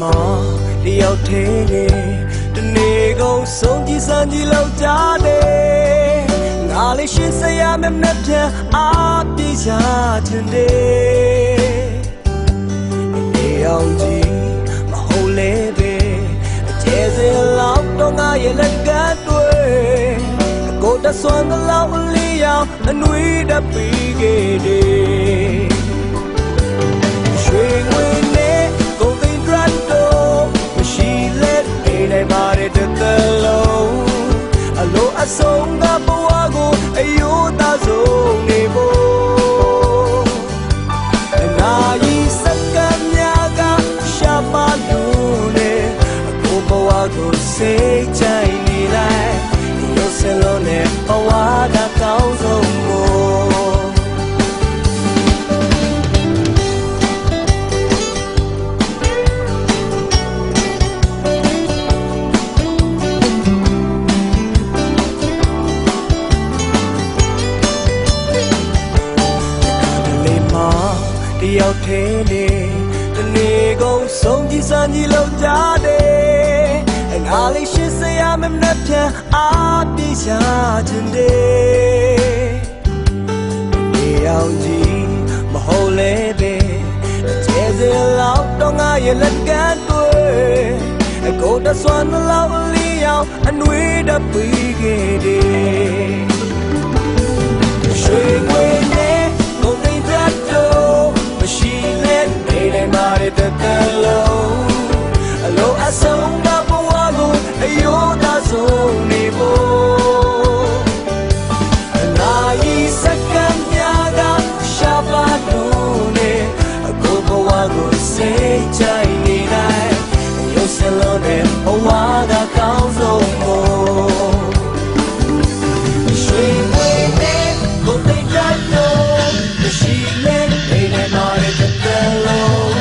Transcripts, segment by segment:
မှာတယောက်သေးနေတနေ့ကုန်ဆုံးကြည့်စမ်းကြည့်လောက်ကြတယ်ငါလေးရှင်းစရာမမပြန်အားပြေးချခြင်းတယ်နေအောင်ကြည့်မဟုတ်လေပဲအကျဲစင်လောက်တော့ငါရဲ့လက်ကတွေ့ကိုတဆွမ်းလောက်လေးရောက်အနွေးတပီးခဲ့တယ်ရွှေငွေ လိုအဆုံးကဘဝကိုအယိုးသားဆုံးနေဖို့နာယီစက္ကန့်များကရှာပါလို့လေအခုဘဝကိုစိ တယောက်သေးနေတနေ့ကုန်ဆုံးကြည့်စမ်းကြည့်လို့ကြတယ်အငါလေးရှင်းစရာမမပြန်အားပြေးချခြင်းတယ်နေအောင်ကြည့်မဟုတ်လေပဲအကျဲစင်လောက်တော့ငါရဲ့လက်ကတွေ့အကိုတဆွမ်းလောက်လေးရောက်အနှွေးတပီးခဲ့တယ်ရွှေငွေ လုံးနဲ့ဘဝကကောင်းဆုံးမို့ရွှေငွေနဲ့ကိုယ်သိတတ်လို့မရှိလဲနေနေမာတဲ့တန်လုံး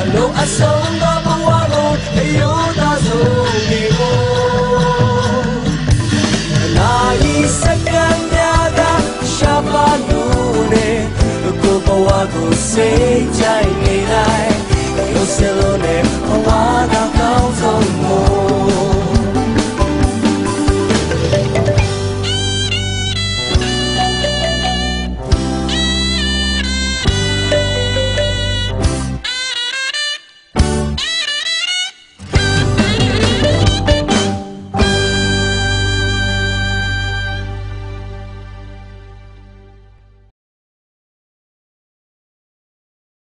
အလုံးအဆုံးကဘဝကိုအယိုးသားဆုံးနေဖို့အနာယီစက္ကန့်များကရှာပါလို့နဲ့ကိုယ်ဘဝကိုစိတ်ချိုင်နေလိုက်